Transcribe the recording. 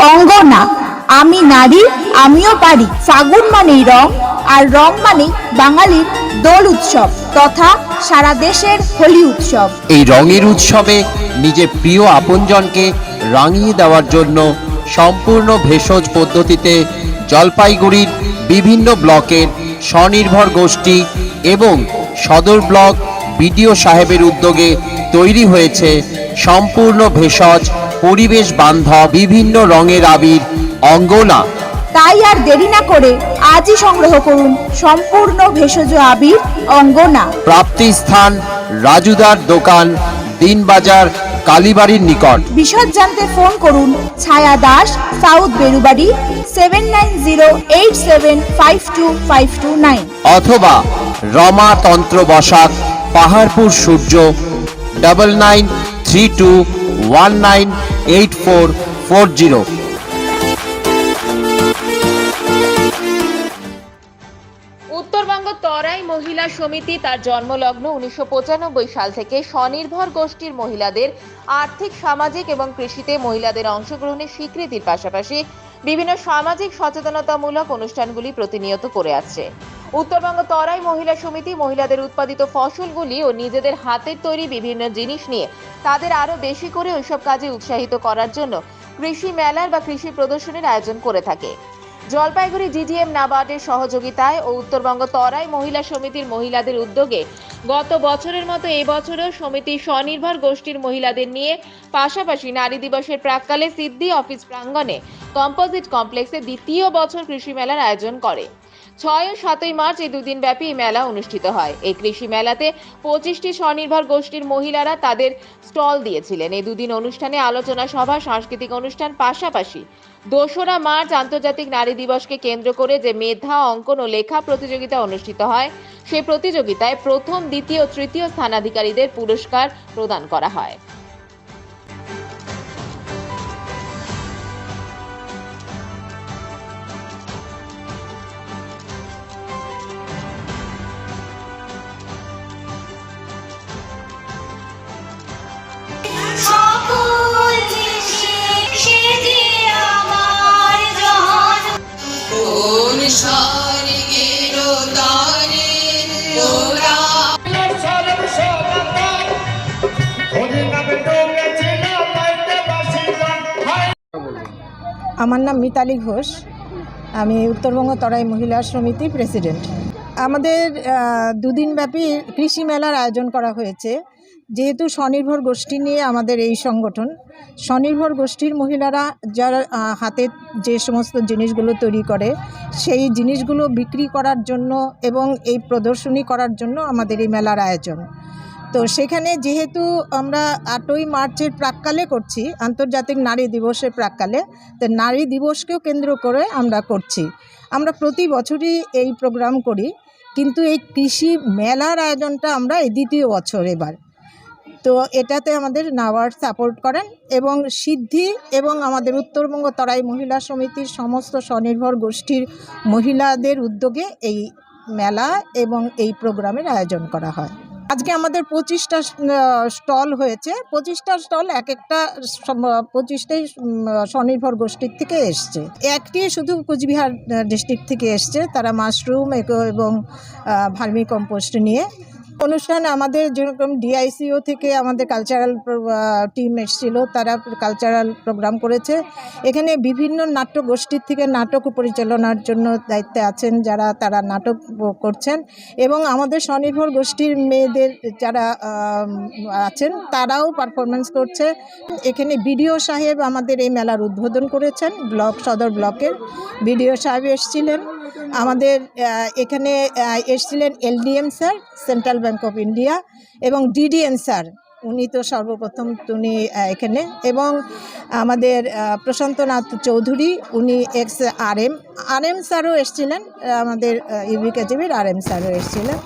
অঙ্গনা আমি নারী, আমিও পারি। ফাগুন মানেই রং, আর রং মানেই বাঙালির দোল উৎসব তথা সারা দেশের হোলি উৎসব। এই রঙের উৎসবে নিজের প্রিয় আপনজনকে রাঙিয়ে দেওয়ার জন্য সম্পূর্ণ ভেষজ পদ্ধতিতে জলপাইগুড়ির বিভিন্ন ব্লকের স্বনির্ভর গোষ্ঠী এবং সদর ব্লক বিডিও সাহেবের উদ্যোগে তৈরি হয়েছে সম্পূর্ণ ভেষজ পরিবেশ বান্ধব বিভিন্ন রঙের আবির অঙ্গনা। তাই আর দেরি না করে আজই সংগ্রহ করুন সম্পূর্ণ ভেষজ আবির অঙ্গনা। প্রাপ্তি স্থান রাজুদার দোকান দিনবাজার কালীবাড়ির নিকট। বিশদ জানতে ফোন করুন Chhaya Das south Berubari seven nine zero eight seven five two five two nine অথবা Rama Tantra Basak Paharpur Surya double nine three two one nine eight four four zero Terai Mahila Samiti তার জন্মলগ্ন উনিশশো সাল থেকে স্বনির্ভর গোষ্ঠীর মহিলাদের আর্থিক, সামাজিক এবং কৃষিতে মহিলাদের অংশগ্রহণের স্বীকৃতির পাশাপাশি বিভিন্ন সামাজিক সচেতনতামূলক অনুষ্ঠানগুলি প্রতিনিয়ত করে আসছে। উত্তরবঙ্গ তরাই মহিলা সমিতি মহিলাদের উৎপাদিত ফসলগুলি ও নিজেদের হাতের তৈরি বিভিন্ন জিনিস নিয়ে তাদের আরও বেশি করে ওইসব কাজে উৎসাহিত করার জন্য কৃষি মেলার বা কৃষি প্রদর্শনীর আয়োজন করে থাকে। জলপাইগুড়ি জিডিএম নাবার্ডের সহযোগিতায় ও উত্তরবঙ্গ তরাই মহিলা সমিতির মহিলাদের উদ্যোগে গত বছরের মতো এবছরও সমিতি স্বনির্ভর গোষ্ঠীর মহিলাদের নিয়ে পাশাপাশি নারী দিবসের প্রাককালে সিদ্ধি অফিস প্রাঙ্গণে কম্পোজিট কমপ্লেক্সে দ্বিতীয় বছর কৃষি মেলার আয়োজন করে। ছয় ও সাতই মার্চ এই দুদিন ব্যাপী এই মেলা অনুষ্ঠিত হয়। এই কৃষি মেলাতে পঁচিশটি স্বনির্ভর গোষ্ঠীর মহিলারা তাদের স্টল দিয়েছিলেন। এই দুদিন অনুষ্ঠানে আলোচনা সভা, সাংস্কৃতিক অনুষ্ঠান, পাশাপাশি দোসরা মার্চ আন্তর্জাতিক নারী দিবসকে কেন্দ্র করে যে মেধা, অঙ্কন ও লেখা প্রতিযোগিতা অনুষ্ঠিত হয়, সেই প্রতিযোগিতায় প্রথম, দ্বিতীয় তৃতীয় স্থানাধিকারীদের পুরস্কার প্রদান করা হয়। আমার নাম মিতালি ঘোষ। আমি উত্তরবঙ্গ তরাই মহিলা সমিতি প্রেসিডেন্ট। আমাদের দুদিনব্যাপী কৃষি মেলার আয়োজন করা হয়েছে। যেহেতু স্বনির্ভর গোষ্ঠী নিয়ে আমাদের এই সংগঠন, স্বনির্ভর গোষ্ঠীর মহিলারা যারা হাতে যে সমস্ত জিনিসগুলো তৈরি করে, সেই জিনিসগুলো বিক্রি করার জন্য এবং এই প্রদর্শনী করার জন্য আমাদের এই মেলার আয়োজন। তো সেখানে যেহেতু আমরা আটই মার্চের প্রাককালে করছি, আন্তর্জাতিক নারী দিবসের প্রাককালে, তো নারী দিবসকেও কেন্দ্র করে আমরা করছি। আমরা প্রতি বছরই এই প্রোগ্রাম করি, কিন্তু এই কৃষি মেলার আয়োজনটা আমরা এই দ্বিতীয় বছর এবার। তো এটাতে আমাদের নাওয়ার সাপোর্ট করেন এবং সিদ্ধি এবং আমাদের উত্তরবঙ্গ তরাই মহিলা সমিতির সমস্ত স্বনির্ভর গোষ্ঠীর মহিলাদের উদ্যোগে এই মেলা এবং এই প্রোগ্রামের আয়োজন করা হয়। আজকে আমাদের পঁচিশটা স্টল হয়েছে। পঁচিশটা স্টল এক একটা পঁচিশটাই স্বনির্ভর গোষ্ঠীর থেকে এসছে। একটি শুধু কোচবিহার ডিস্ট্রিক্ট থেকে এসছে। তারা মাশরুম এবং ভার্মি কম্পোস্ট নিয়ে। অনুষ্ঠান আমাদের যেরকম ডিআইসিও থেকে আমাদের কালচারাল টিম এসেছিল, তারা কালচারাল প্রোগ্রাম করেছে। এখানে বিভিন্ন নাট্য গোষ্ঠীর থেকে নাটক পরিচালনার জন্য দায়িত্বে আছেন যারা, তারা নাটক করছেন। এবং আমাদের স্বনির্ভর গোষ্ঠীর মেয়েদের যারা আছেন, তারাও পারফরমেন্স করছে। এখানে বিডিও সাহেব আমাদের এই মেলার উদ্বোধন করেছেন, ব্লক, সদর ব্লকের বিডিও সাহেব এসেছিলেন। আমাদের এখানে এসছিলেন LDM sir, central bank of India, এবং ডিডিএম স্যার। উনি তো সর্বপ্রথম উনি এখানে। এবং আমাদের প্রশান্তনাথ চৌধুরী, উনি ex R M R M স্যারও এসছিলেন, আমাদের ইউবিকেজিবির আর এম স্যারও এসেছিলেন।